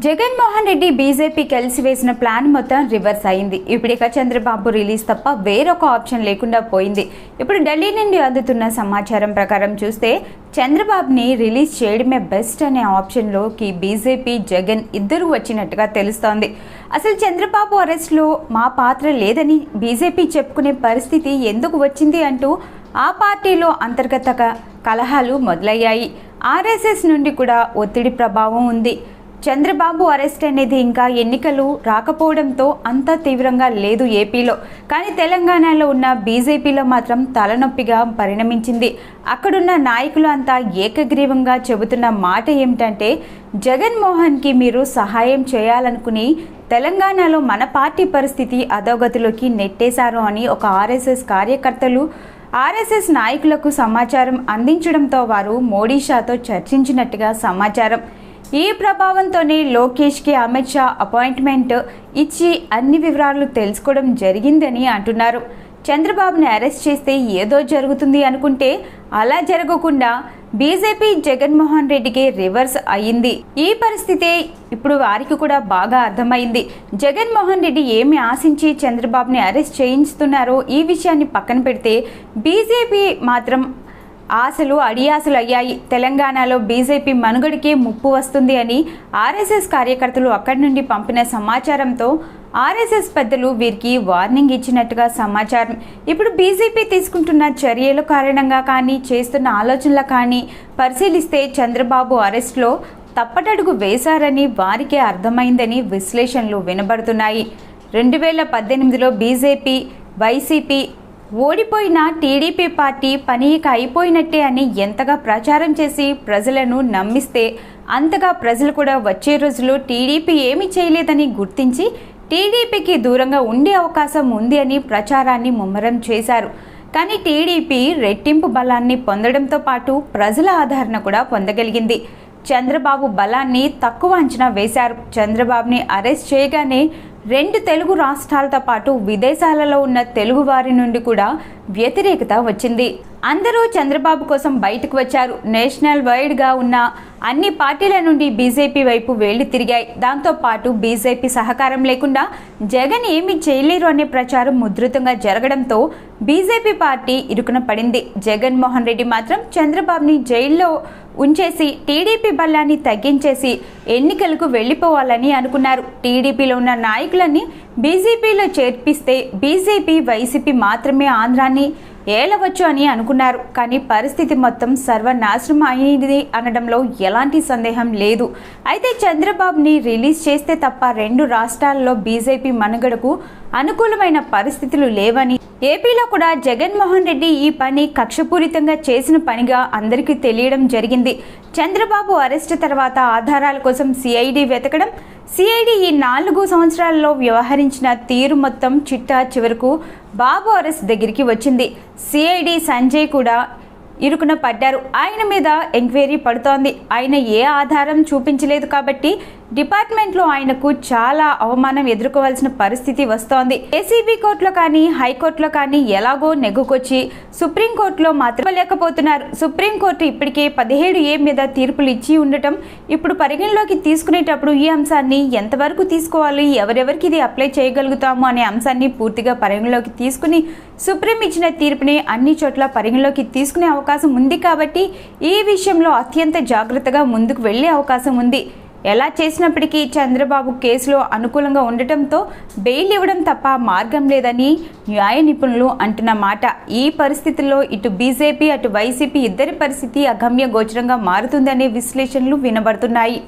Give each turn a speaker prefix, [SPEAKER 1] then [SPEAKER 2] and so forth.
[SPEAKER 1] Jaganmohan Reddy BJP కలిసి వేసిన plan మొత్తం రివర్స్ అయింది. ఇప్పుడిక చంద్రబాబు రిలీజ్ తప్ప వేరొక ఆప్షన్ లేకుండా పోయింది. ఇప్పుడు ఢిల్లీ నుండి అందుతున్న సమాచారం ప్రకారం చూస్తే చంద్రబాబుని రిలీజ్ చేయడమే బెస్ట్ అనే ఆప్షన్లోకి బీజేపీ జగన్ ఇద్దరు వచ్చినట్టుగా తెలుస్తోంది. అసలు చంద్రబాబు అరెస్ట్లో మా పాత్ర లేదని బీజేపీ చెప్పుకునే పరిస్థితి ఎందుకు వచ్చింది అంటూ ఆ పార్టీలో అంతర్గత కలహాలు మొదలయ్యాయి. ఆర్ఎస్ఎస్ నుండి కూడా ఒత్తిడి ప్రభావం ఉంది. చంద్రబాబు అరెస్ట్ అనేది ఇంకా ఎన్నికలు రాకపోవడంతో అంత తీవ్రంగా లేదు ఏపీలో. కానీ తెలంగాణలో ఉన్న బీజేపీలో మాత్రం తలనొప్పిగా పరిణమించింది. అక్కడున్న నాయకులు అంతా ఏకగ్రీవంగా చెబుతున్న మాట ఏమిటంటే జగన్మోహన్కి మీరు సహాయం చేయాలనుకుని తెలంగాణలో మన పార్టీ పరిస్థితి అధోగతిలోకి నెట్టేశారు అని ఒక ఆర్ఎస్ఎస్ కార్యకర్తలు ఆర్ఎస్ఎస్ నాయకులకు సమాచారం అందించడంతో వారు మోడీ షాతో చర్చించినట్టుగా సమాచారం. ఈ ప్రభావంతోనే లోకేష్కి అమిత్ షా అపాయింట్మెంట్ ఇచ్చి అన్ని వివరాలు తెలుసుకోవడం జరిగిందని అంటున్నారు. చంద్రబాబుని అరెస్ట్ చేస్తే ఏదో జరుగుతుంది అనుకుంటే అలా జరగకుండా బీజేపీ జగన్మోహన్ రెడ్డికి రివర్స్ అయ్యింది. ఈ పరిస్థితే ఇప్పుడు వారికి కూడా బాగా అర్థమైంది. జగన్మోహన్ రెడ్డి ఏమి ఆశించి చంద్రబాబుని అరెస్ట్ చేయించుతున్నారో ఈ విషయాన్ని పక్కన పెడితే బీజేపీ మాత్రం ఆశలు అడియాసలు అయ్యాయి. తెలంగాణలో బీజేపీ మనుగడికే ముప్పు వస్తుంది అని ఆర్ఎస్ఎస్ కార్యకర్తలు అక్కడి నుండి పంపిన సమాచారంతో ఆర్ఎస్ఎస్ పెద్దలు వీరికి వార్నింగ్ ఇచ్చినట్టుగా సమాచారం. ఇప్పుడు బీజేపీ తీసుకుంటున్న చర్యల కారణంగా కానీ చేస్తున్న ఆలోచనల కానీ పరిశీలిస్తే చంద్రబాబు అరెస్ట్లో తప్పటడుగు వేశారని వారికే అర్థమైందని విశ్లేషణలు వినబడుతున్నాయి. రెండు వేల పద్దెనిమిదిలో బీజేపీ వైసీపీ ఓడిపోయిన టీడీపీ పార్టీ పని ఇక అయిపోయినట్టే అని ఎంతగా ప్రచారం చేసి ప్రజలను నమ్మిస్తే అంతగా ప్రజలు కూడా వచ్చే రోజుల్లో టీడీపీ ఏమీ చేయలేదని గుర్తించి టీడీపీకి దూరంగా ఉండే అవకాశం ఉంది అని ప్రచారాన్ని ముమ్మరం చేశారు. కానీ టీడీపీ రెట్టింపు బలాన్ని పొందడంతో పాటు ప్రజల ఆదరణ కూడా పొందగలిగింది. చంద్రబాబు బలాన్ని తక్కువ అంచనా వేశారు. చంద్రబాబుని అరెస్ట్ చేయగానే రెండు తెలుగు రాష్ట్రాలతో పాటు విదేశాలలో ఉన్న తెలుగు వారి నుండి కూడా వ్యతిరేకత వచ్చింది. అందరూ చంద్రబాబు కోసం బయటకు వచ్చారు. నేషనల్ వైడ్గా ఉన్న అన్ని పార్టీల నుండి బీజేపీ వైపు వేళ్ళు తిరిగాయి. దాంతో పాటు బీజేపీ సహకారం లేకుండా జగన్ ఏమీ చేయలేరు అనే ప్రచారం ముద్రితంగా జరగడంతో బీజేపీ పార్టీ ఇరుకున పడింది. జగన్మోహన్ రెడ్డి మాత్రం చంద్రబాబుని జైల్లో ఉంచేసి టీడీపీ బలాన్ని తగ్గించేసి ఎన్నికలకు వెళ్ళిపోవాలని అనుకున్నారు. టీడీపీలో ఉన్న నాయకులని బీజేపీలో చేర్పిస్తే బీజేపీ వైసీపీ మాత్రమే ఆంధ్రాన్ని ఏలవచ్చు అని అనుకున్నారు. కానీ పరిస్థితి మొత్తం సర్వనాశనం అయింది అనడంలో ఎలాంటి సందేహం లేదు. అయితే చంద్రబాబుని రిలీజ్ చేస్తే తప్ప రెండు రాష్ట్రాల్లో బీజేపీ మనుగడకు అనుకూలమైన పరిస్థితులు లేవని ఏపీలో కూడా జగన్మోహన్ రెడ్డి ఈ పని కక్షపూరితంగా చేసిన పనిగా అందరికీ తెలియడం జరిగింది. చంద్రబాబు అరెస్ట్ తర్వాత ఆధారాల కోసం సిఐడి వెతకడం సిఐడి ఈ నాలుగు సంవత్సరాల్లో వ్యవహరించిన తీరు మొత్తం చిట్టా చివరకు బాబు అరెస్ట్ దగ్గరికి వచ్చింది. సిఐడి సంజయ్ కూడా ఇరుకున పడ్డారు. ఆయన మీద ఎంక్వైరీ పడుతోంది. ఆయన ఏ ఆధారం చూపించలేదు కాబట్టి డిపార్ట్మెంట్లో ఆయనకు చాలా అవమానం ఎదుర్కోవాల్సిన పరిస్థితి వస్తోంది. ఏసీబీ కోర్టులో కానీ హైకోర్టులో కానీ ఎలాగో నెగ్గుకొచ్చి సుప్రీంకోర్టులో మాత్రం లేకపోతున్నారు. సుప్రీంకోర్టు ఇప్పటికే పదిహేడు ఏ మీద తీర్పులు ఇచ్చి ఉండటం ఇప్పుడు పరిగణలోకి తీసుకునేటప్పుడు ఈ అంశాన్ని ఎంతవరకు తీసుకోవాలి ఎవరెవరికి ఇది అప్లై చేయగలుగుతాము అనే అంశాన్ని పూర్తిగా పరిగణలోకి తీసుకుని సుప్రీం ఇచ్చిన తీర్పుని అన్ని చోట్ల పరిగణలోకి తీసుకునే అవకాశం ఉంది కాబట్టి ఈ విషయంలో అత్యంత జాగ్రత్తగా ముందుకు వెళ్ళే అవకాశం ఉంది. ఎలా చేసినప్పటికీ చంద్రబాబు కేసులో అనుకూలంగా ఉండటంతో బెయిల్ ఇవ్వడం తప్ప మార్గం లేదని న్యాయ నిపుణులు అంటున్న మాట. ఈ పరిస్థితుల్లో ఇటు బీజేపీ అటు వైసీపీ ఇద్దరి పరిస్థితి అగమ్య గోచరంగా మారుతుందనే విశ్లేషణలు వినబడుతున్నాయి.